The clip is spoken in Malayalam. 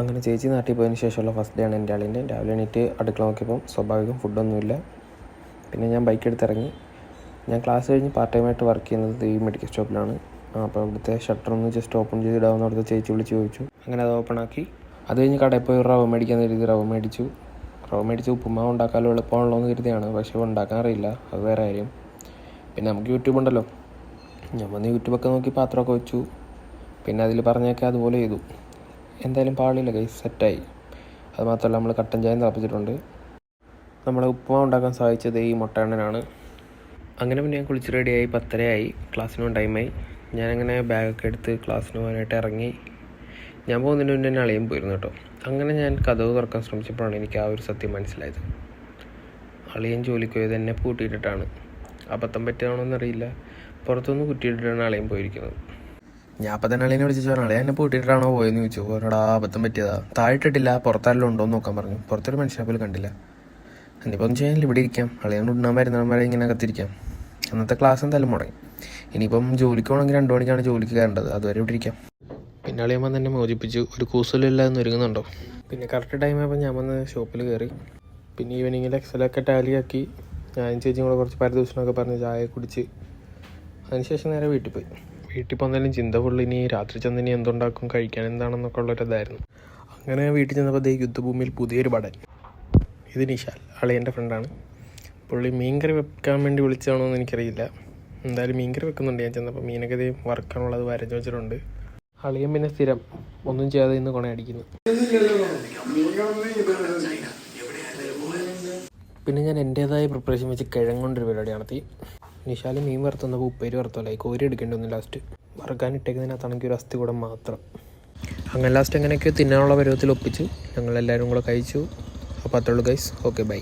അങ്ങനെ ചേച്ചി നാട്ടിൽ പോയതിന് ശേഷമുള്ള ഫസ്റ്റ് ഡേ ആണ് എന്റെ ആളിന്റെ. രാവിലെ എണീറ്റ് അടുക്കള നോക്കിയപ്പം സ്വാഭാവികം ഫുഡൊന്നുമില്ല പിന്നെ ഞാൻ ബൈക്ക് എടുത്തിറങ്ങി ഞാൻ ക്ലാസ് കഴിഞ്ഞ് പാർട്ട് ടൈമായിട്ട് വർക്ക് ചെയ്യുന്നത് ഈ മെഡിക്കൽ ഷോപ്പിലാണ് അപ്പോൾ അവിടുത്തെ ഷട്ടർ ഒന്ന് ജസ്റ്റ് ഓപ്പൺ ചെയ്തിടാവുന്ന അവിടുത്തെ ചേച്ചി വിളിച്ച് ചോദിച്ചു. അങ്ങനെ അത് ഓപ്പൺ ആക്കി. അത് കഴിഞ്ഞ് കടയിൽ പോയി റവ മേടിക്കാൻ കരുതി റവ മേടിച്ചു. റവ മേടിച്ച് ഉപ്പുമാവ് ഉണ്ടാക്കാൻ എളുപ്പമാണല്ലോ എന്ന് കരുതിയാണ്. പക്ഷേ ഉണ്ടാക്കാൻ അറിയില്ല. അത് വേറെ കാര്യം. പിന്നെ നമുക്ക് യൂട്യൂബ് ഉണ്ടല്ലോ. ഞാൻ വന്ന് യൂട്യൂബൊക്കെ നോക്കി പാത്രമൊക്കെ വെച്ചു. പിന്നെ അതിൽ പറഞ്ഞൊക്കെ അതുപോലെ ചെയ്തു. എന്തായാലും പാളില്ല കൈ സെറ്റായി അത് മാത്രമല്ല നമ്മൾ കട്ടൻ ചായം തിളപ്പിച്ചിട്ടുണ്ട്. നമ്മളെ ഉപ്പുമാവ് ഉണ്ടാക്കാൻ സഹായിച്ചത് ഈ മുട്ടയണ്ണനാണ് അങ്ങനെ പിന്നെ ഞാൻ കുളിച്ച് റെഡിയായി പത്തരയായി. ക്ലാസ്സിനും ടൈമായി ഞാനങ്ങനെ ബാഗൊക്കെ എടുത്ത് ക്ലാസ്സിന് പോകാനായിട്ട് ഇറങ്ങി. ഞാൻ പോകുന്നതിന് മുന്നേ തന്നെ അളിയും പോയിരുന്നു കേട്ടോ. അങ്ങനെ ഞാൻ കഥവ് തുറക്കാൻ ശ്രമിച്ചപ്പോഴാണ് എനിക്ക് ആ ഒരു സത്യം മനസ്സിലായത്. അളിയൻ ജോലിക്ക് പോയത് എന്നെ പൂട്ടിയിട്ടിട്ടാണ്. അബദ്ധം പറ്റിയതാണോ എന്നറിയില്ല പുറത്തുനിന്ന് കുറ്റിയിട്ടിട്ടാണ് അളിയൻ പോയിരിക്കുന്നത്. ഞാൻ അപ്പം തന്നെ അളിയനെ വിളിച്ചു പറഞ്ഞു എന്നെ പൂട്ടിയിട്ടാണോ പോയെന്ന് ചോദിച്ചു. പറഞ്ഞടാ അബദ്ധം പറ്റിയതാ. താഴ്ത്തിട്ടില്ല പുറത്താരെല്ലാം ഉണ്ടോ എന്ന് നോക്കാൻ പറഞ്ഞു. പുറത്തൊരു മനുഷ്യനെ കണ്ടില്ല. എന്നിപ്പോൾ ഒന്നും ചെയ്യാനില്ല? ഇവിടെ ഇരിക്കാം. അളിയനോട് ഉണ്ണാൻ വരുന്നവൻ വരെ ഇങ്ങനെ കത്തിരിക്കാം അന്നത്തെ ക്ലാസ് എന്തായാലും മുടങ്ങി. ഇനിയിപ്പം ജോലിക്ക് പോകണമെങ്കിൽ രണ്ടു മണിക്കാണ് ജോലിക്ക് കയറേണ്ടത്. അതുവരെ ഇവിടെ ഇരിക്കാം. പിന്നെ അളിയമ്മ തന്നെ മോചിപ്പിച്ചു. ഒരു കൂസലില്ല എന്ന് ഒരുങ്ങുന്നുണ്ടോ? പിന്നെ കറക്റ്റ് ടൈം ആയപ്പോൾ ഞാൻ വന്ന് ഷോപ്പിൽ കയറി പിന്നെ ഈവനിങ്ങിൽ എക്സലൊക്കെ ടാലിയാക്കി ഞാൻ ചേച്ചിയും കൂടെ കുറച്ച് പരദൂഷണമൊക്കെ പറഞ്ഞ് ചായ കുടിച്ച്. അതിനുശേഷം നേരെ വീട്ടിൽ പോയി. വീട്ടിൽ പോന്നാലും ചിന്ത ഫുള്ള് ഇനി രാത്രി ചെന്ന് ഇനി എന്തുണ്ടാക്കും കഴിക്കാൻ എന്താണെന്നൊക്കെ ഉള്ളൊരിതായിരുന്നു. അങ്ങനെ വീട്ടിൽ ചെന്നപ്പോൾ ദേ യുദ്ധഭൂമിയിൽ പുതിയൊരു പടൻ. ഇത് നിഷാൽ അളിയന്റെ ഫ്രണ്ടാണ് പുള്ളി മീൻകറി വെക്കാൻ വേണ്ടി വിളിച്ചതാണോ എന്ന് എനിക്കറിയില്ല. എന്തായാലും മീൻകറി വെക്കുന്നുണ്ട്. ഞാൻ ചെന്നപ്പോൾ മീനൊക്കെ ദേ വറുക്കാനുള്ളത് വരഞ്ഞു വെച്ചിട്ടുണ്ട്. അളിയൻ പിന്നെ സ്ഥിരം ഒന്നും ചെയ്യാതെ ഇന്ന് കൊണയടിക്കുന്നു പിന്നെ ഞാൻ എന്റേതായ പ്രിപ്പറേഷൻ വെച്ച് കിഴങ്ങൊണ്ടൊരു പരിപാടി നടത്തി. നിഷാൽ മീൻ വറുത്തുന്നപ്പോൾ ഉപ്പേരി വറുത്തല്ലേ കോരി എടുക്കേണ്ടി വന്നു ലാസ്റ്റ് വറുക്കാൻ ഇട്ടേക്കുന്നതിനകത്താണെങ്കിൽ ഒരു അസ്ഥി കൂടെ മാത്രം. അങ്ങനെ ലാസ്റ്റ് എങ്ങനെയൊക്കെയോ തിന്നാനുള്ള പരുവത്തിൽ ഒപ്പിച്ച് ഞങ്ങളെല്ലാവരും കൂടെ കഴിച്ചു. അപ്പോൾ അത്രയുള്ളൂ ഗൈസ് ഓക്കെ ബൈ